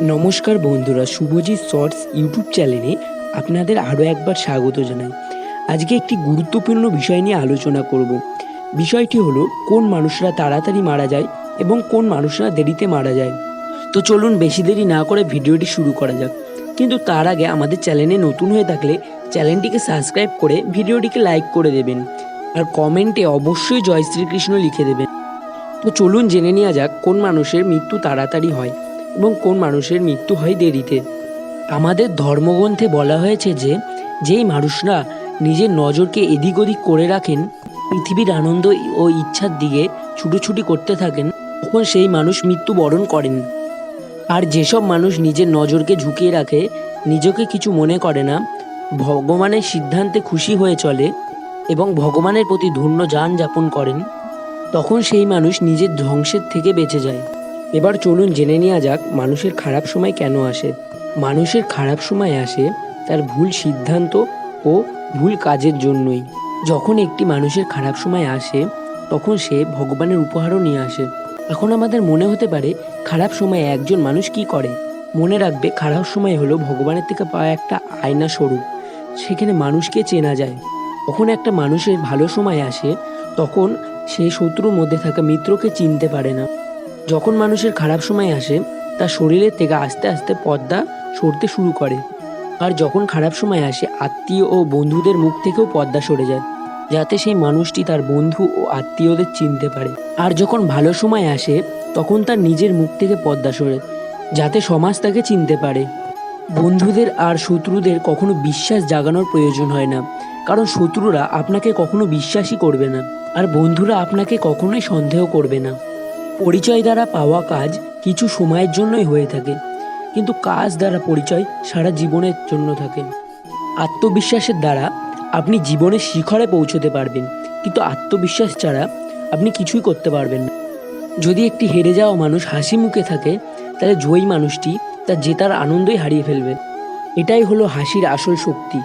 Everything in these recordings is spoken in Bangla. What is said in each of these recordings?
নমস্কার বন্ধুরা, শুভজিৎ শর্টস ইউটিউব চ্যানেলে আপনাদের আরও একবার স্বাগত জানাই। আজকে একটি গুরুত্বপূর্ণ বিষয় নিয়ে আলোচনা করব। বিষয়টি হলো, কোন মানুষরা তাড়াতাড়ি মারা যায় এবং কোন মানুষরা দেরিতে মারা যায়। তো চলুন বেশি দেরি না করে ভিডিওটি শুরু করা যাক। কিন্তু তার আগে আমাদের চ্যানেলে নতুন হয়ে থাকলে চ্যানেলটিকে সাবস্ক্রাইব করে ভিডিওটিকে লাইক করে দেবেন। আর কমেন্টে অবশ্যই জয় শ্রীকৃষ্ণ লিখে দেবেন। তো চলুন জেনে নেওয়া যাক, কোন মানুষের মৃত্যু তাড়াতাড়ি হয়। এবং কোন মানুষের মৃত্যু হয় দেরিতে। আমাদের ধর্মগ্রন্থে বলা হয়েছে যে, যেই মানুষরা নিজের নজরকে এদিক ওদিক করে রাখেন, পৃথিবীর আনন্দ ও ইচ্ছার দিকে ছুটোছুটি করতে থাকেন, তখন সেই মানুষ মৃত্যুবরণ করেন। আর যেসব মানুষ নিজের নজরকে ঝুঁকিয়ে রাখে, নিজেকে কিছু মনে করে না, ভগবানের সিদ্ধান্তে খুশি হয়ে চলে এবং ভগবানের প্রতি ধন্য যান যাপন করেন, তখন সেই মানুষ নিজের ধ্বংসের থেকে বেঁচে যায়। এবার চলুন জেনে নেওয়া যাক মানুষের খারাপ সময় কেন আসে। মানুষের খারাপ সময় আসে তার ভুল সিদ্ধান্ত ও ভুল কাজের জন্যই। যখন একটি মানুষের খারাপ সময় আসে, তখন সে ভগবানের উপহারও নিয়ে আসে। এখন আমাদের মনে হতে পারে, খারাপ সময়ে একজন মানুষ কি করে? মনে রাখবে, খারাপ সময় হলো ভগবানের থেকে পাওয়া একটা আয়না স্বরূপ। সেখানে মানুষকে চেনা যায়। যখন একটা মানুষের ভালো সময় আসে, তখন সে শত্রুর মধ্যে থাকা মিত্রকে চিনতে পারে না। যখন মানুষের খারাপ সময় আসে, তার শরীরের থেকে আস্তে আস্তে পর্দা সরতে শুরু করে। আর যখন খারাপ সময় আসে, আত্মীয় ও বন্ধুদের মুখ থেকেও পর্দা সরে যায়, যাতে সেই মানুষটি তার বন্ধু ও আত্মীয়দের চিনতে পারে। আর যখন ভালো সময় আসে, তখন তার নিজের মুখ থেকে পর্দা সরে, যাতে সমাজ তাকে চিনতে পারে। বন্ধুদের আর শত্রুদের কখনো বিশ্বাস জাগানোর প্রয়োজন হয় না, কারণ শত্রুরা আপনাকে কখনো বিশ্বাসই করবে না, আর বন্ধুরা আপনাকে কখনোই সন্দেহ করবে না। পরিচয় দ্বারা পাওয়া কাজ কিছু সময়ের জন্যই হয়ে থাকে। কিন্তু কাজ দ্বারা পরিচয় সারা জীবনের জন্য থাকে। আত্মবিশ্বাসের দ্বারা আপনি জীবনের শিখরে পৌঁছতে পারবেন। কিন্তু আত্মবিশ্বাস ছাড়া আপনি কিছুই করতে পারবেন না। যদি একটি হেরে যাওয়া মানুষ হাসি মুখে থাকে, তাহলে জয়ী মানুষটি তার জেতার আনন্দই হারিয়ে ফেলবে। এটাই হলো হাসির আসল শক্তি।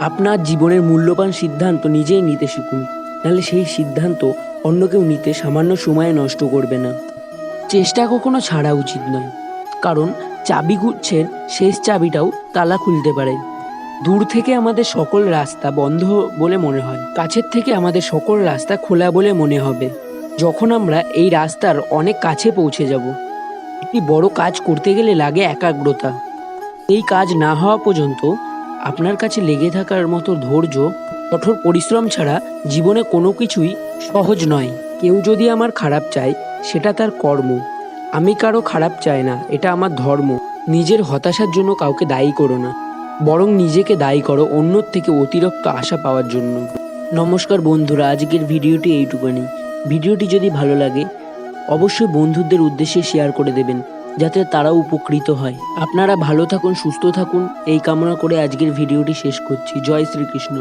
আপনার জীবনের মূল্যবান সিদ্ধান্ত নিজেই নিতে শিখুন। নাহলে সেই সিদ্ধান্ত অন্য কেউ নিতে সামান্য সময় নষ্ট করবে না। চেষ্টা কখনো ছাড়া উচিত নয়। কারণ চাবি গুচ্ছের শেষ চাবিটাও তালা খুলতে পারে। দূর থেকে আমাদের সকল রাস্তা বন্ধ বলে মনে হয়। কাছের থেকে আমাদের সকল রাস্তা খোলা বলে মনে হবে। যখন আমরা এই রাস্তার অনেক কাছে পৌঁছে যাব। একটি বড় কাজ করতে গেলে লাগে একাগ্রতা। এই কাজ না হওয়া পর্যন্ত আপনার কাছে লেগে থাকার মতো ধৈর্য কঠোর পরিশ্রম ছাড়া জীবনে কোনো কিছুই সহজ নয়। কেউ যদি আমার খারাপ চায়, সেটা তার কর্ম। আমি কারও খারাপ চাই না, এটা আমার ধর্ম। নিজের হতাশার জন্য কাউকে দায়ী করো না। বরং নিজেকে দায়ী করো অন্যর থেকে অতিরিক্ত আশা পাওয়ার জন্য। নমস্কার বন্ধুরা, আজকের ভিডিওটি এইটুকুনি। ভিডিওটি যদি ভালো লাগে, অবশ্যই বন্ধুদের উদ্দেশ্যে শেয়ার করে দেবেন, যাতে তারাও উপকৃত হয়। আপনারা ভালো থাকুন, সুস্থ থাকুন। এই কামনা করে আজকের ভিডিওটি শেষ করছি। জয় শ্রীকৃষ্ণ।